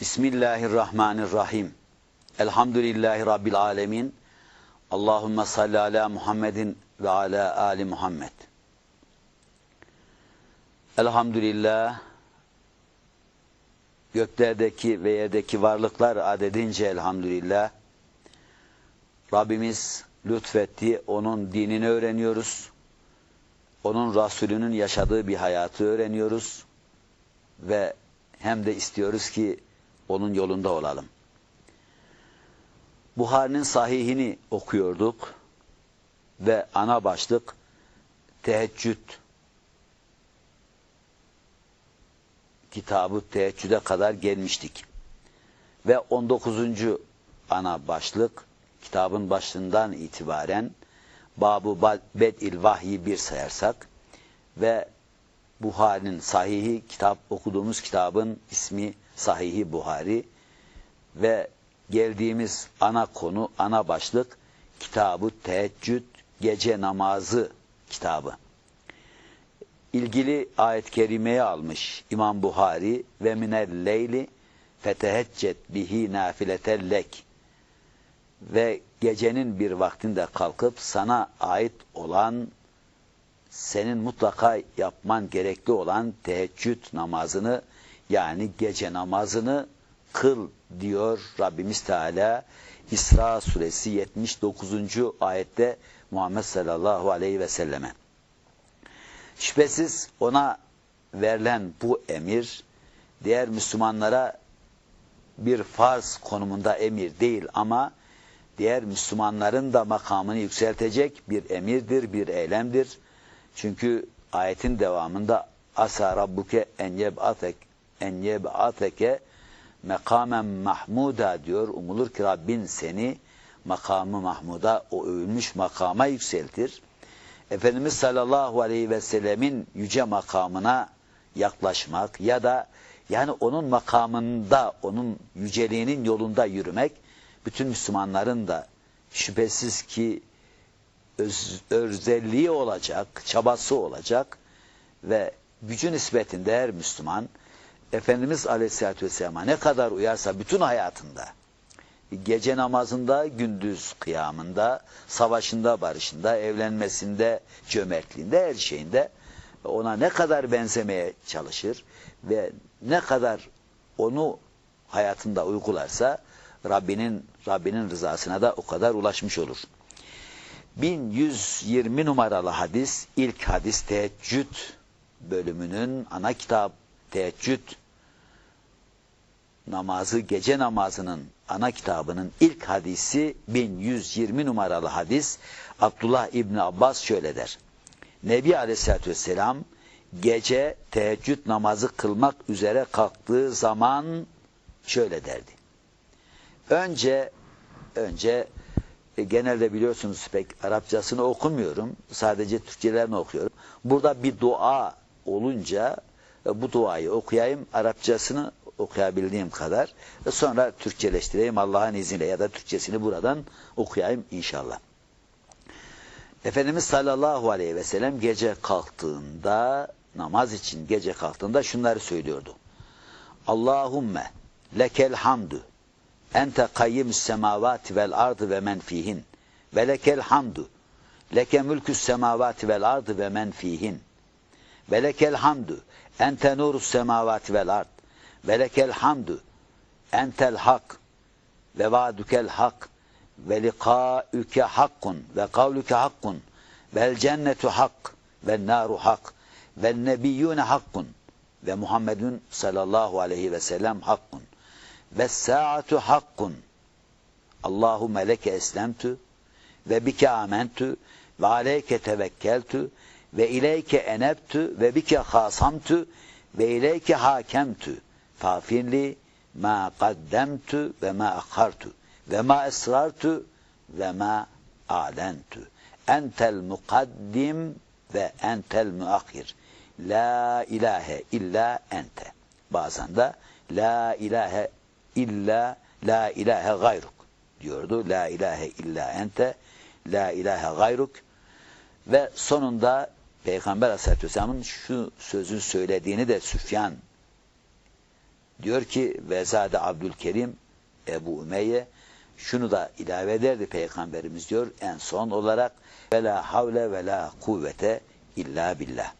Bismillahirrahmanirrahim. Elhamdülillahi Rabbil alemin. Allahümme salli ala Muhammedin ve ala Ali Muhammed. Elhamdülillah göklerdeki ve yerdeki varlıklar adedince elhamdülillah Rabbimiz lütfetti, onun dinini öğreniyoruz. Onun Resulünün yaşadığı bir hayatı öğreniyoruz. Ve hem de istiyoruz ki onun yolunda olalım. Buhari'nin sahihini okuyorduk ve ana başlık teheccüd kitabı teheccüde kadar gelmiştik. Ve 19. ana başlık kitabın başından itibaren Babu Bed'il Vahyi bir sayarsak ve Buhari'nin sahihi kitap okuduğumuz kitabın ismi Sahihi Buhari ve geldiğimiz ana konu, ana başlık kitabı teheccüd, gece namazı kitabı. İlgili ayet-i kerimeyi almış İmam Buhari ve minel leyli feteheccet bihi nafiletellek ve gecenin bir vaktinde kalkıp sana ait olan senin mutlaka yapman gerekli olan teheccüd namazını yani gece namazını kıl diyor Rabbimiz Teala İsra suresi 79. ayette Muhammed sallallahu aleyhi ve selleme. Şüphesiz ona verilen bu emir diğer Müslümanlara bir farz konumunda emir değil ama diğer Müslümanların da makamını yükseltecek bir emirdir, bir eylemdir. Çünkü ayetin devamında asa rabbuke en yeb'atek en yeb'ateke mekamen mahmuda diyor. Umulur ki Rabbin seni makamı mahmuda o övülmüş makama yükseltir. Efendimiz sallallahu aleyhi ve sellemin yüce makamına yaklaşmak ya da yani onun makamında, onun yüceliğinin yolunda yürümek bütün Müslümanların da şüphesiz ki öz, özelliği olacak, çabası olacak ve gücü nispetinde her Müslüman Efendimiz Aleyhisselatü Vesselam'a ne kadar uyarsa bütün hayatında gece namazında, gündüz kıyamında, savaşında, barışında, evlenmesinde, cömertliğinde, her şeyinde ona ne kadar benzemeye çalışır ve ne kadar onu hayatında uygularsa Rabbinin Rabbinin rızasına da o kadar ulaşmış olur. 1120 numaralı hadis, ilk hadis teheccüd bölümünün ana kitap teheccüd namazı, gece namazının ana kitabının ilk hadisi 1120 numaralı hadis Abdullah İbni Abbas şöyle der. Nebi Aleyhisselatü Vesselam gece teheccüd namazı kılmak üzere kalktığı zaman şöyle derdi. Önce önce e, genelde biliyorsunuz pek Arapçasını okumuyorum. Sadece Türkçelerini okuyorum. Burada bir dua olunca e, bu duayı okuyayım. Arapçasını okuyabildiğim kadar. Ve sonra Türkçeleştireyim Allah'ın izniyle ya da Türkçesini buradan okuyayım inşallah. Efendimiz sallallahu aleyhi ve sellem gece kalktığında, namaz için gece kalktığında şunları söylüyordu. Allahumme lekel hamdu ente kayyimü's semavati vel ardı ve men fihin ve lekel hamdu leke mülkü's semavati vel ardı ve men fihin ve lekel hamdu ente nurus semavati vel ard ve lekel hamdu entel hak ve vadukel hak ve liqa'üke hakkun ve kavlüke hakkun vel cennetu hak ve naru hak ve nebiyyune hakkun ve Muhammedun sallallahu aleyhi ve sellem hakkun ve saatu hakkun. Allahumme leke eslemtu ve bike amentu ve aleyke tevekkeltu ve ileyke enebtu ve bike hasamtu ve ileyke hakemtu fafirli ma qaddemtu ve ma akhartu ve ma esrartu ve ma alentu. Entel mukaddim ve entel muakhir. La ilahe illa ente. Bazen de la ilahe illa la ilahe gayruk diyordu. La ilahe illa ente la ilahe gayruk. Ve sonunda Peygamber Aleyhisselatü Vesselam'ın şu sözü söylediğini de Süfyan Diyor ki Vezade Abdülkerim Ebu Ümeyye şunu da ilave ederdi Peygamberimiz diyor en son olarak ve la havle ve la kuvvete illa billah.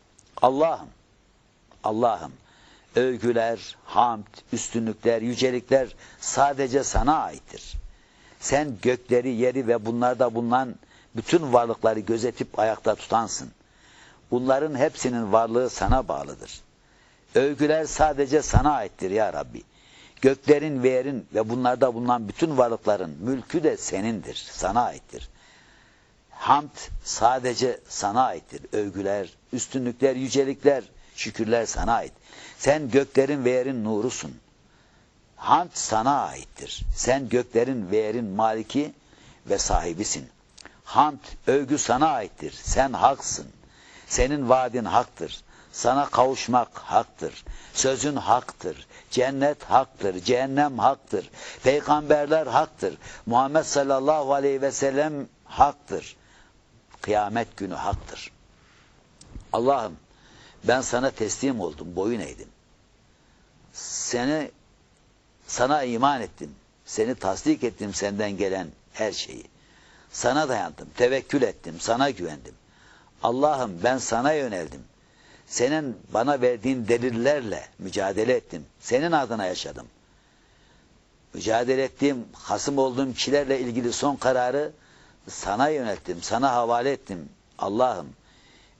Allah'ım Allah'ım övgüler, hamd, üstünlükler, yücelikler sadece sana aittir. Sen gökleri, yeri ve bunlarda bulunan bütün varlıkları gözetip ayakta tutansın. Bunların hepsinin varlığı sana bağlıdır. Övgüler sadece sana aittir ya Rabbi. Göklerin ve yerin ve bunlarda bulunan bütün varlıkların mülkü de senindir, sana aittir. Hamd sadece sana aittir. Övgüler, üstünlükler, yücelikler, şükürler sana ait. Sen göklerin ve yerin nurusun. Hamd sana aittir. Sen göklerin ve yerin maliki ve sahibisin. Hamd, övgü sana aittir. Sen haksın. Senin vaadin haktır. Sana kavuşmak haktır. Sözün haktır. Cennet haktır. Cehennem haktır. Peygamberler haktır. Muhammed sallallahu aleyhi ve sellem haktır. Kıyamet günü haktır. Allah'ım ben sana teslim oldum, boyun eğdim. Seni sana iman ettim. Seni tasdik ettim senden gelen her şeyi. Sana dayandım, tevekkül ettim, sana güvendim. Allah'ım ben sana yöneldim. Senin bana verdiğin delillerle mücadele ettim. Senin adına yaşadım. Mücadele ettiğim, hasım olduğum kişilerle ilgili son kararı sana yönelttim, sana havale ettim. Allah'ım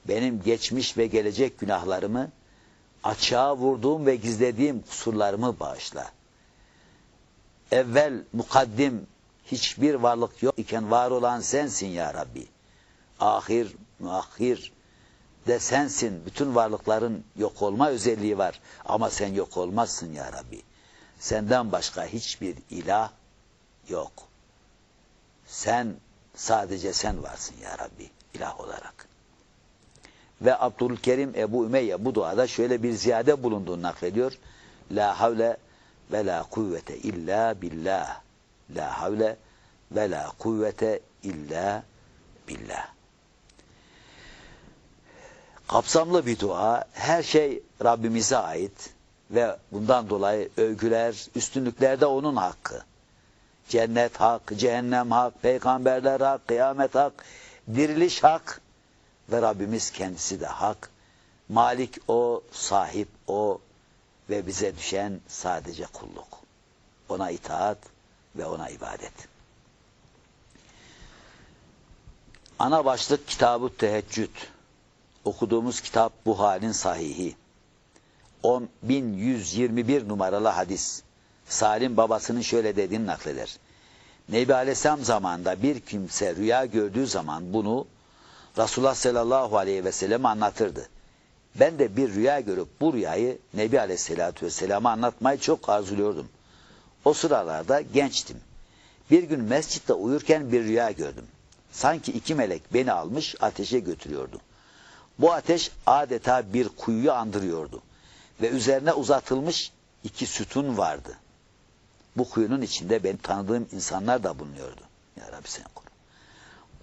benim geçmiş ve gelecek günahlarımı, açığa vurduğum ve gizlediğim kusurlarımı bağışla. Evvel mukaddim hiçbir varlık yok iken var olan sensin ya Rabbi. Ahir, muahhir de sensin. Bütün varlıkların yok olma özelliği var. Ama sen yok olmazsın ya Rabbi. Senden başka hiçbir ilah yok. Sen, sadece sen varsın ya Rabbi ilah olarak. Ve Abdülkerim Ebu Ümeyye bu duada şöyle bir ziyade bulunduğunu naklediyor. La havle ve la kuvvete illa billah. La havle ve la kuvvete illa billah. Kapsamlı bir dua. Her şey Rabbimize ait ve bundan dolayı övgüler, üstünlükler de onun hakkı. Cennet hak, cehennem hak, peygamberler hak, kıyamet hak, diriliş hak ve Rabbimiz kendisi de hak. Malik o, sahip o ve bize düşen sadece kulluk. Ona itaat ve ona ibadet. Ana başlık kitabı teheccüd. Okuduğumuz kitap bu halin sahihi. 10.121 numaralı hadis. Salim babasının şöyle dediğini nakleder. Nebi Aleyhisselam zamanında bir kimse rüya gördüğü zaman bunu Resulullah sallallahu aleyhi ve sellem anlatırdı. Ben de bir rüya görüp bu rüyayı Nebi aleyhissalatü vesselam'a anlatmayı çok arzuluyordum. O sıralarda gençtim. Bir gün mescitte uyurken bir rüya gördüm. Sanki iki melek beni almış ateşe götürüyordu. Bu ateş adeta bir kuyuyu andırıyordu. Ve üzerine uzatılmış iki sütun vardı. Bu kuyunun içinde ben tanıdığım insanlar da bulunuyordu. Ya Rabbi sen koru.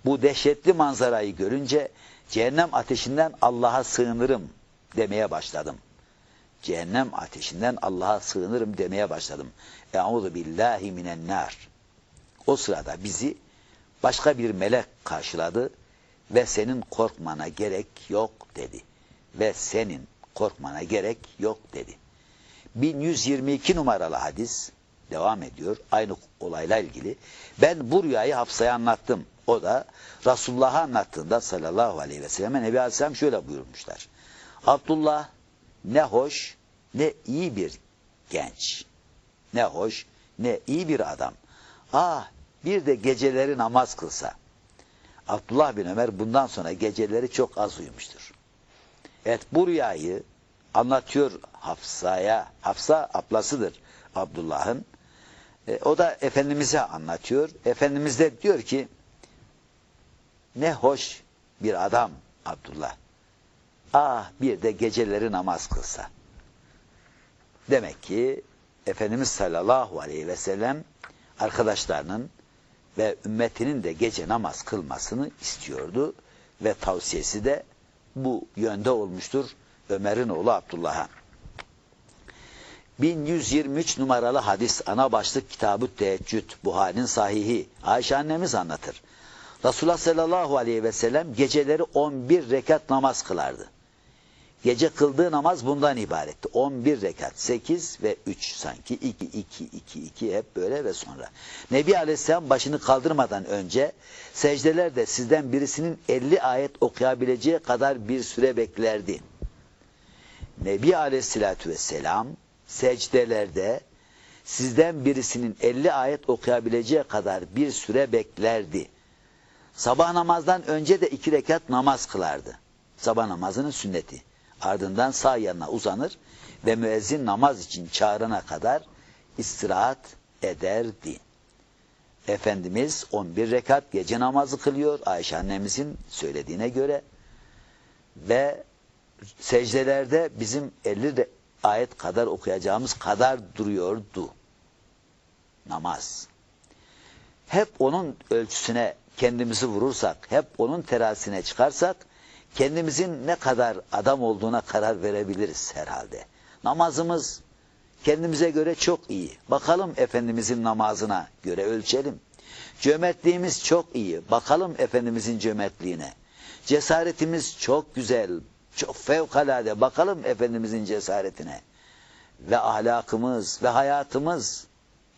Bu dehşetli manzarayı görünce cehennem ateşinden Allah'a sığınırım demeye başladım. Cehennem ateşinden Allah'a sığınırım demeye başladım. Euzu billahi minen. O sırada bizi başka bir melek karşıladı ve senin korkmana gerek yok dedi. Ve senin korkmana gerek yok dedi. 1122 numaralı hadis devam ediyor. Aynı olayla ilgili. Ben bu rüyayı Hafsa'ya anlattım. O da Resulullah'a anlattığında sallallahu aleyhi ve selleme Nebi Aleyhisselam şöyle buyurmuşlar. Abdullah ne hoş ne iyi bir genç. Ne hoş ne iyi bir adam. Ah bir de geceleri namaz kılsa. Abdullah bin Ömer bundan sonra geceleri çok az uyumuştur. Evet bu rüyayı anlatıyor Hafsa'ya. Hafsa ablasıdır Abdullah'ın. E, o da Efendimiz'e anlatıyor. Efendimiz de diyor ki ne hoş bir adam Abdullah. Ah bir de geceleri namaz kılsa. Demek ki Efendimiz sallallahu aleyhi ve sellem arkadaşlarının ve ümmetinin de gece namaz kılmasını istiyordu ve tavsiyesi de bu yönde olmuştur Ömer'in oğlu Abdullah'a. 1123 numaralı hadis ana başlık kitabı teheccüd Buhari'nin sahihi Ayşe annemiz anlatır. Resulullah sallallahu aleyhi ve sellem geceleri 11 rekat namaz kılardı. Gece kıldığı namaz bundan ibaretti. 11 rekat. 8 ve 3 sanki. 2, 2, 2, 2 hep böyle ve sonra. Nebi Aleyhisselam başını kaldırmadan önce secdelerde sizden birisinin 50 ayet okuyabileceği kadar bir süre beklerdi. Nebi Aleyhisselatü Vesselam secdelerde sizden birisinin 50 ayet okuyabileceği kadar bir süre beklerdi. Sabah namazdan önce de iki rekat namaz kılardı. Sabah namazının sünneti. Ardından sağ yanına uzanır ve müezzin namaz için çağırana kadar istirahat ederdi. Efendimiz 11 rekat gece namazı kılıyor Ayşe annemizin söylediğine göre ve secdelerde bizim 50 ayet kadar okuyacağımız kadar duruyordu. Namaz. Hep onun ölçüsüne kendimizi vurursak, hep onun terasine çıkarsak kendimizin ne kadar adam olduğuna karar verebiliriz herhalde. Namazımız kendimize göre çok iyi. Bakalım Efendimizin namazına göre ölçelim. Cömertliğimiz çok iyi. Bakalım Efendimizin cömertliğine. Cesaretimiz çok güzel, çok fevkalade. Bakalım Efendimizin cesaretine. Ve ahlakımız ve hayatımız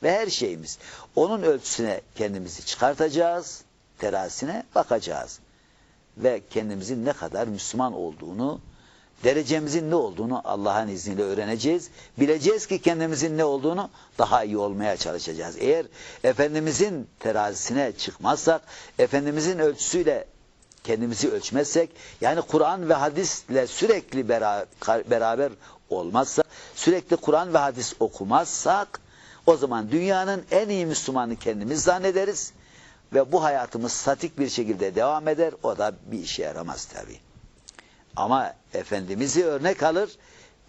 ve her şeyimiz. Onun ölçüsüne kendimizi çıkartacağız, terasine bakacağız ve kendimizin ne kadar Müslüman olduğunu, derecemizin ne olduğunu Allah'ın izniyle öğreneceğiz. Bileceğiz ki kendimizin ne olduğunu daha iyi olmaya çalışacağız. Eğer Efendimizin terazisine çıkmazsak, Efendimizin ölçüsüyle kendimizi ölçmezsek, yani Kur'an ve hadisle sürekli beraber olmazsa, sürekli Kur'an ve hadis okumazsak, o zaman dünyanın en iyi Müslümanı kendimiz zannederiz ve bu hayatımız statik bir şekilde devam eder. O da bir işe yaramaz tabi. Ama Efendimiz'i örnek alır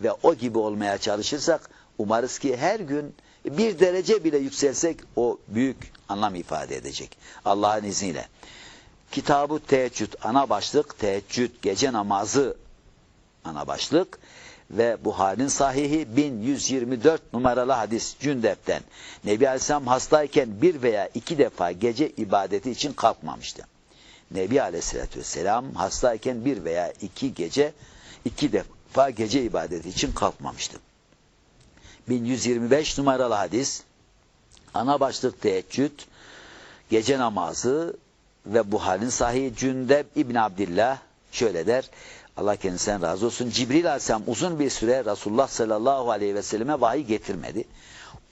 ve o gibi olmaya çalışırsak umarız ki her gün bir derece bile yükselsek o büyük anlam ifade edecek. Allah'ın izniyle. Kitabı teheccüd ana başlık, teheccüd gece namazı ana başlık ve Buhari'nin sahihi 1124 numaralı hadis Cündep'ten. Nebi Aleyhisselam hastayken bir veya iki defa gece ibadeti için kalkmamıştı. Nebi Aleyhisselatü Vesselam hastayken bir veya iki gece iki defa gece ibadeti için kalkmamıştı. 1125 numaralı hadis ana başlık teheccüd gece namazı ve Buhari'nin sahihi Cündep İbn Abdillah şöyle der Allah kendisinden razı olsun. Cibril Aleyhisselam uzun bir süre Resulullah sallallahu aleyhi ve selleme vahiy getirmedi.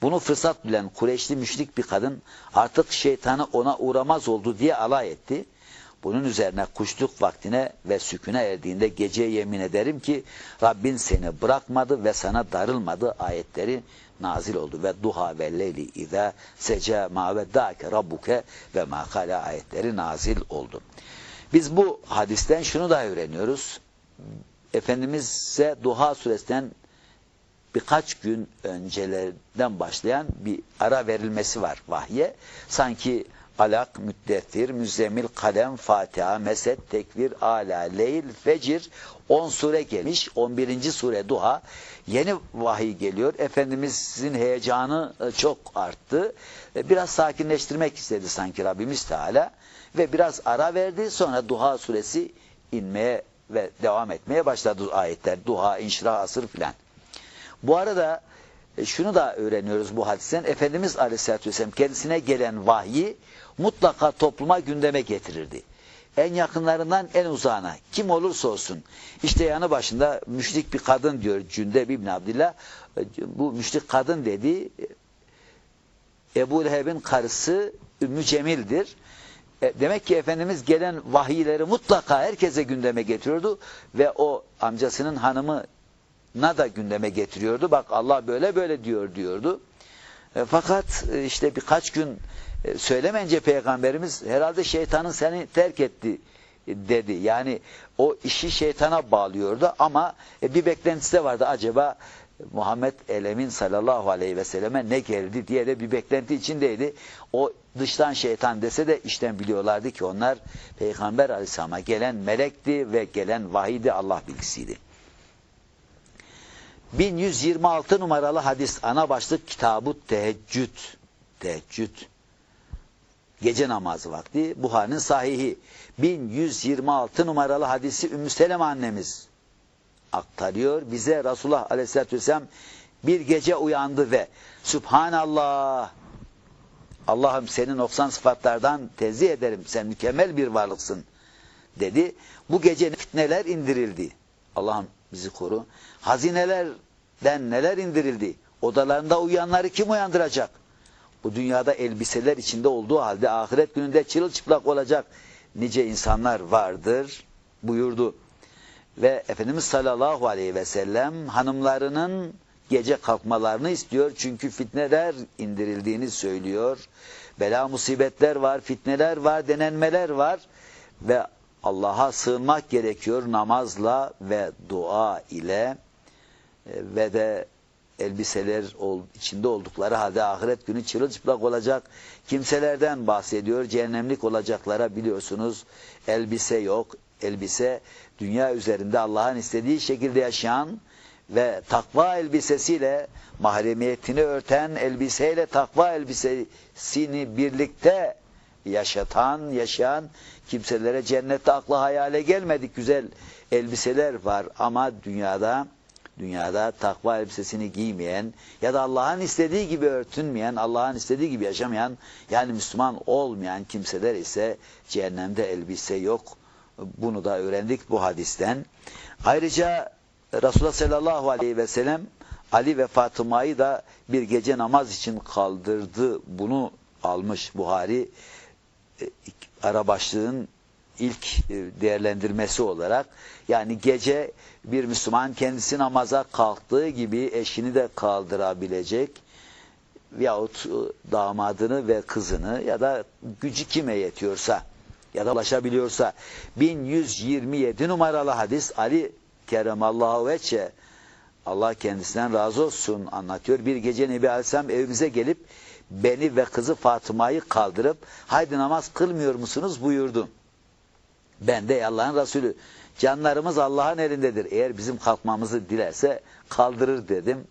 Bunu fırsat bilen Kureyşli müşrik bir kadın artık şeytanı ona uğramaz oldu diye alay etti. Bunun üzerine kuşluk vaktine ve süküne erdiğinde gece yemin ederim ki Rabbin seni bırakmadı ve sana darılmadı ayetleri nazil oldu. Ve duha ve leyli izâ sece ma veddâke rabbuke ve ma ayetleri nazil oldu. Biz bu hadisten şunu da öğreniyoruz. Efendimiz'e Duha suresinden birkaç gün öncelerden başlayan bir ara verilmesi var vahye. Sanki Alak, Müddettir, Müzzemil, Kalem, Fatiha, Mesed, Tekvir, Ala, Leyl, Fecir 10 sure gelmiş. 11. sure Duha. Yeni vahiy geliyor. Efendimizin heyecanı e, çok arttı. E, biraz sakinleştirmek istedi sanki Rabbimiz Teala. Ve biraz ara verdi. Sonra Duha suresi inmeye ve devam etmeye başladı ayetler. Duha, inşirah, asır filan. Bu arada e, şunu da öğreniyoruz bu hadisten. Efendimiz Aleyhisselatü Vesselam kendisine gelen vahyi mutlaka topluma gündeme getirirdi. En yakınlarından en uzağına kim olursa olsun. İşte yanı başında müşrik bir kadın diyor Cündeb İbn Abdillah. E, bu müşrik kadın dedi Ebu Leheb'in karısı Ümmü Cemil'dir. E, demek ki Efendimiz gelen vahiyleri mutlaka herkese gündeme getiriyordu ve o amcasının hanımına da gündeme getiriyordu. Bak Allah böyle böyle diyor diyordu. E, fakat e, işte birkaç gün e, söylemence peygamberimiz herhalde şeytanın seni terk etti dedi. Yani o işi şeytana bağlıyordu ama bir beklentisi de vardı. Acaba Muhammed Elemin sallallahu aleyhi ve selleme ne geldi diye de bir beklenti içindeydi. O dıştan şeytan dese de işten biliyorlardı ki onlar Peygamber aleyhisselama gelen melekti ve gelen vahiydi Allah bilgisiydi. 1126 numaralı hadis ana başlık kitabı teheccüd. Teheccüd. Gece namazı vakti. Buhari'nin sahihi. 1126 numaralı hadisi Ümmü Seleme annemiz aktarıyor. Bize Resulullah Aleyhisselatü Vesselam bir gece uyandı ve Subhanallah Allah'ım senin 90 sıfatlardan tezih ederim. Sen mükemmel bir varlıksın dedi. Bu gece fitneler indirildi. Allah'ım bizi koru. Hazinelerden neler indirildi? Odalarında uyuyanları kim uyandıracak? Bu dünyada elbiseler içinde olduğu halde ahiret gününde çırılçıplak olacak nice insanlar vardır buyurdu. Ve Efendimiz sallallahu aleyhi ve sellem hanımlarının gece kalkmalarını istiyor. Çünkü fitneler indirildiğini söylüyor. Bela musibetler var, fitneler var, denenmeler var. Ve Allah'a sığınmak gerekiyor namazla ve dua ile e, ve de elbiseler içinde oldukları halde ahiret günü çırılçıplak olacak kimselerden bahsediyor. Cehennemlik olacaklara biliyorsunuz elbise yok. Elbise dünya üzerinde Allah'ın istediği şekilde yaşayan ve takva elbisesiyle mahremiyetini örten elbiseyle takva elbisesini birlikte yaşatan, yaşayan kimselere cennette akla hayale gelmedik güzel elbiseler var ama dünyada dünyada takva elbisesini giymeyen ya da Allah'ın istediği gibi örtünmeyen, Allah'ın istediği gibi yaşamayan yani Müslüman olmayan kimseler ise cehennemde elbise yok. Bunu da öğrendik bu hadisten. Ayrıca Resulullah sallallahu aleyhi ve sellem Ali ve Fatıma'yı da bir gece namaz için kaldırdı. Bunu almış Buhari e, ara başlığın ilk e, değerlendirmesi olarak yani gece bir Müslüman kendisi namaza kalktığı gibi eşini de kaldırabilecek yahut e, damadını ve kızını ya da gücü kime yetiyorsa ya da ulaşabiliyorsa 1127 numaralı hadis Ali Keremallahu veçe Allah kendisinden razı olsun anlatıyor. Bir gece Nebi Aleyhisselam evimize gelip beni ve kızı Fatıma'yı kaldırıp haydi namaz kılmıyor musunuz buyurdu. Ben de Allah'ın Resulü canlarımız Allah'ın elindedir. Eğer bizim kalkmamızı dilerse kaldırır dedim.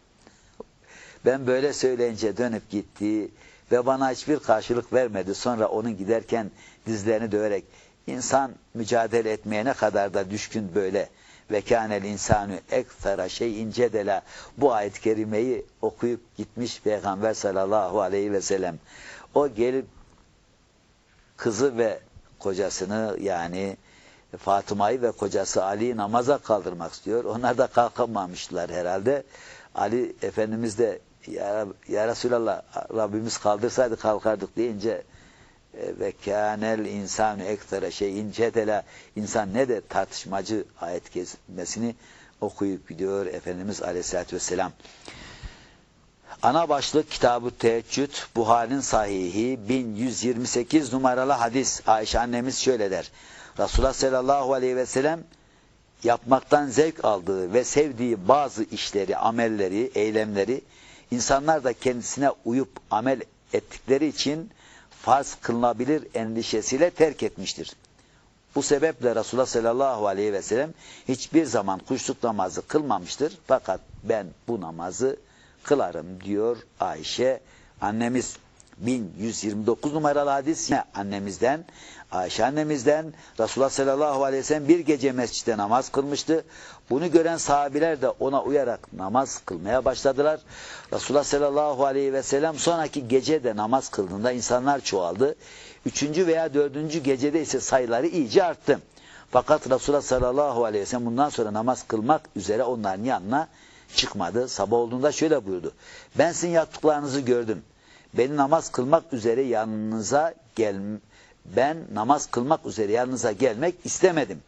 Ben böyle söyleyince dönüp gitti ve bana hiçbir karşılık vermedi. Sonra onun giderken dizlerini döverek insan mücadele etmeye ne kadar da düşkün böyle ve kânel insanü ekfera şeyin cedela bu ayet-i kerimeyi okuyup gitmiş Peygamber sallallahu aleyhi ve sellem. O gelip kızı ve kocasını yani Fatıma'yı ve kocası Ali'yi namaza kaldırmak istiyor. Onlar da kalkamamışlar herhalde. Ali Efendimiz de ya, ya Resulallah Rabbimiz kaldırsaydı kalkardık deyince ve kânel insanu ektere şeyin cedela insan ne de tartışmacı ayet kesmesini okuyup gidiyor Efendimiz Aleyhisselatü Vesselam. Ana başlık kitabı teheccüd Buhari'nin sahihi 1128 numaralı hadis Ayşe annemiz şöyle der. Resulullah sallallahu aleyhi ve sellem yapmaktan zevk aldığı ve sevdiği bazı işleri, amelleri, eylemleri insanlar da kendisine uyup amel ettikleri için farz kılınabilir endişesiyle terk etmiştir. Bu sebeple Resulullah sallallahu aleyhi ve sellem hiçbir zaman kuşluk namazı kılmamıştır. Fakat ben bu namazı kılarım diyor Ayşe annemiz. 1129 numaralı hadis yine annemizden Ayşe annemizden Resulullah sallallahu aleyhi ve sellem bir gece mescitte namaz kılmıştı. Bunu gören sahabiler de ona uyarak namaz kılmaya başladılar. Resulullah sallallahu aleyhi ve sellem sonraki gece de namaz kıldığında insanlar çoğaldı. Üçüncü veya dördüncü gecede ise sayıları iyice arttı. Fakat Resulullah sallallahu aleyhi ve sellem bundan sonra namaz kılmak üzere onların yanına çıkmadı. Sabah olduğunda şöyle buyurdu. Ben sizin yaptıklarınızı gördüm. Beni namaz kılmak üzere yanınıza gel ben namaz kılmak üzere yanınıza gelmek istemedim.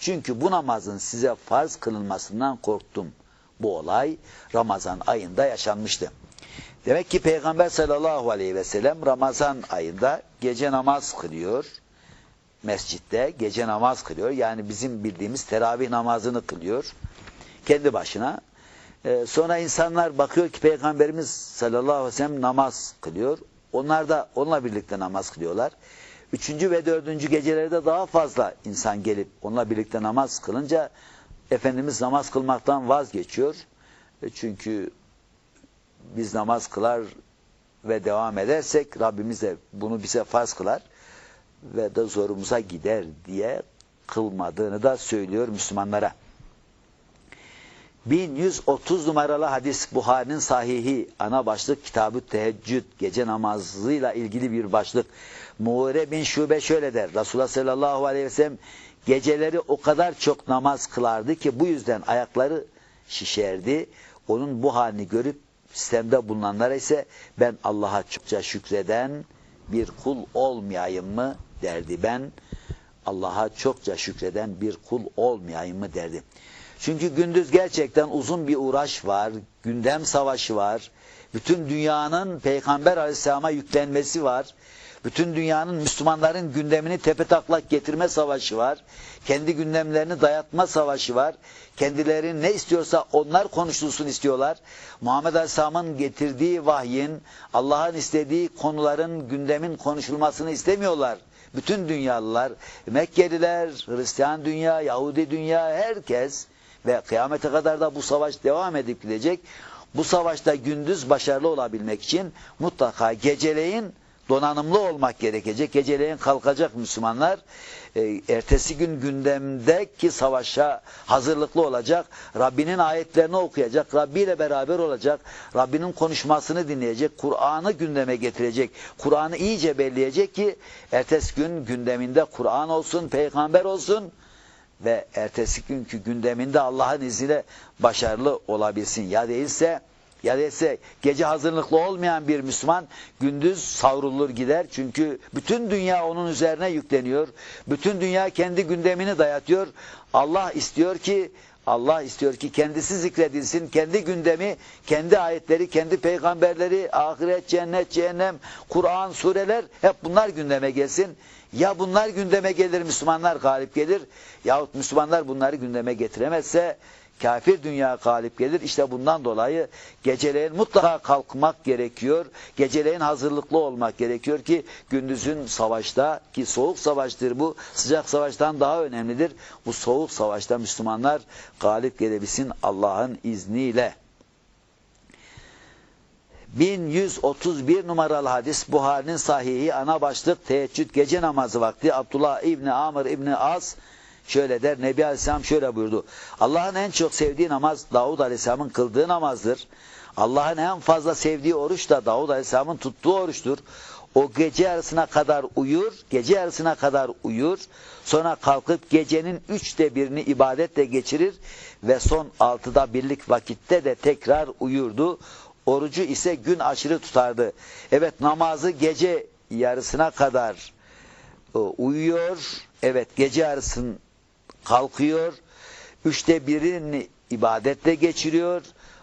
Çünkü bu namazın size farz kılınmasından korktum. Bu olay Ramazan ayında yaşanmıştı. Demek ki Peygamber sallallahu aleyhi ve sellem Ramazan ayında gece namaz kılıyor. Mescitte gece namaz kılıyor. Yani bizim bildiğimiz teravih namazını kılıyor. Kendi başına. Ee, sonra insanlar bakıyor ki Peygamberimiz sallallahu aleyhi ve sellem namaz kılıyor. Onlar da onunla birlikte namaz kılıyorlar. Üçüncü ve dördüncü gecelerde daha fazla insan gelip onunla birlikte namaz kılınca Efendimiz namaz kılmaktan vazgeçiyor E, Çünkü biz namaz kılar ve devam edersek Rabbimiz de bunu bize farz kılar ve de zorumuza gider diye kılmadığını da söylüyor Müslümanlara. 1130 numaralı hadis Buhari'nin sahihi ana başlık kitabı teheccüd gece namazıyla ilgili bir başlık. Muğire bin Şube şöyle der. Resulullah sallallahu aleyhi ve sellem geceleri o kadar çok namaz kılardı ki bu yüzden ayakları şişerdi. Onun bu halini görüp sistemde bulunanlara ise ben Allah'a çokça şükreden bir kul olmayayım mı derdi. Ben Allah'a çokça şükreden bir kul olmayayım mı derdi. Çünkü gündüz gerçekten uzun bir uğraş var, gündem savaşı var. Bütün dünyanın Peygamber Aleyhisselam'a yüklenmesi var. Bütün dünyanın Müslümanların gündemini tepetaklak getirme savaşı var. Kendi gündemlerini dayatma savaşı var. Kendileri ne istiyorsa onlar konuşulsun istiyorlar. Muhammed Aleyhisselam'ın getirdiği vahyin, Allah'ın istediği konuların gündemin konuşulmasını istemiyorlar. Bütün dünyalılar, Mekkeliler, Hristiyan dünya, Yahudi dünya, herkes ve kıyamete kadar da bu savaş devam edip gidecek. Bu savaşta gündüz başarılı olabilmek için mutlaka geceleyin donanımlı olmak gerekecek. Geceleyin kalkacak Müslümanlar. E, ertesi gün gündemdeki savaşa hazırlıklı olacak. Rabbinin ayetlerini okuyacak. Rabbi ile beraber olacak. Rabbinin konuşmasını dinleyecek. Kur'an'ı gündeme getirecek. Kur'an'ı iyice belleyecek ki ertesi gün gündeminde Kur'an olsun, peygamber olsun ve ertesi günkü gündeminde Allah'ın izniyle başarılı olabilsin. Ya değilse ya değilse gece hazırlıklı olmayan bir Müslüman gündüz savrulur gider. Çünkü bütün dünya onun üzerine yükleniyor. Bütün dünya kendi gündemini dayatıyor. Allah istiyor ki Allah istiyor ki kendisi zikredilsin, kendi gündemi, kendi ayetleri, kendi peygamberleri, ahiret, cennet, cehennem, Kur'an, sureler hep bunlar gündeme gelsin. Ya bunlar gündeme gelir, Müslümanlar galip gelir yahut Müslümanlar bunları gündeme getiremezse kafir dünya galip gelir. İşte bundan dolayı geceleyin mutlaka kalkmak gerekiyor. Geceleyin hazırlıklı olmak gerekiyor ki gündüzün savaşta ki soğuk savaştır bu sıcak savaştan daha önemlidir. Bu soğuk savaşta Müslümanlar galip gelebilsin Allah'ın izniyle. 1131 numaralı hadis Buhari'nin sahihi ana başlık teheccüd gece namazı vakti Abdullah İbni Amr İbni As şöyle der Nebi Aleyhisselam şöyle buyurdu. Allah'ın en çok sevdiği namaz Davud Aleyhisselam'ın kıldığı namazdır. Allah'ın en fazla sevdiği oruç da Davud Aleyhisselam'ın tuttuğu oruçtur. O gece yarısına kadar uyur, gece yarısına kadar uyur. Sonra kalkıp gecenin üçte birini ibadetle geçirir ve son altıda birlik vakitte de tekrar uyurdu. Orucu ise gün aşırı tutardı. Evet namazı gece yarısına kadar e, uyuyor. Evet gece yarısın kalkıyor. Üçte birini ibadetle geçiriyor.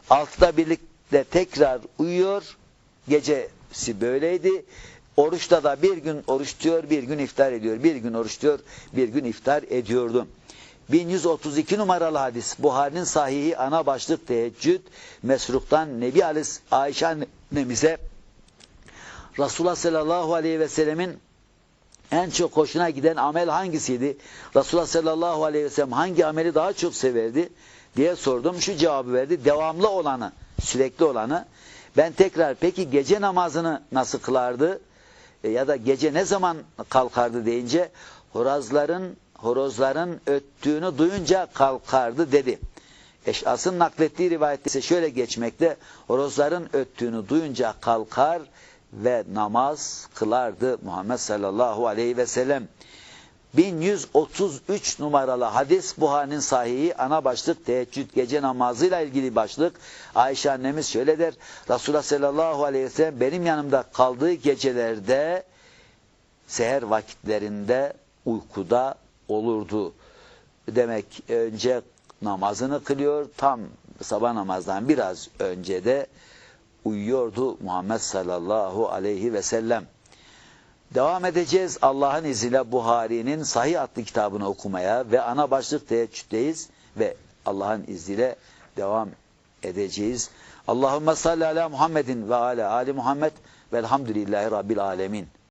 Altıda birlikte tekrar uyuyor. Gecesi böyleydi. Oruçta da bir gün oruç tutuyor, bir gün iftar ediyor. Bir gün oruç tutuyor, bir gün iftar ediyordu. 1132 numaralı hadis Buhari'nin sahihi ana başlık teheccüd Mesruk'tan Nebi Alis Ayşe annemize Resulullah sallallahu aleyhi ve sellemin en çok hoşuna giden amel hangisiydi? Resulullah sallallahu aleyhi ve sellem hangi ameli daha çok severdi? diye sordum. Şu cevabı verdi. Devamlı olanı, sürekli olanı. Ben tekrar peki gece namazını nasıl kılardı? E, ya da gece ne zaman kalkardı deyince horazların horozların öttüğünü duyunca kalkardı dedi. Eş'as'ın naklettiği rivayette ise şöyle geçmekte. Horozların öttüğünü duyunca kalkar ve namaz kılardı Muhammed sallallahu aleyhi ve sellem. 1133 numaralı hadis Buhari'nin sahihi ana başlık teheccüd gece namazıyla ilgili başlık. Ayşe annemiz şöyle der. Resulullah sallallahu aleyhi ve sellem benim yanımda kaldığı gecelerde seher vakitlerinde uykuda olurdu. Demek önce namazını kılıyor tam sabah namazdan biraz önce de uyuyordu Muhammed sallallahu aleyhi ve sellem. Devam edeceğiz Allah'ın izniyle Buhari'nin Sahih adlı kitabını okumaya ve ana başlık teheccüddeyiz ve Allah'ın izniyle devam edeceğiz. Allahümme salli ala Muhammedin ve ala ali Muhammed velhamdülillahi rabbil alemin.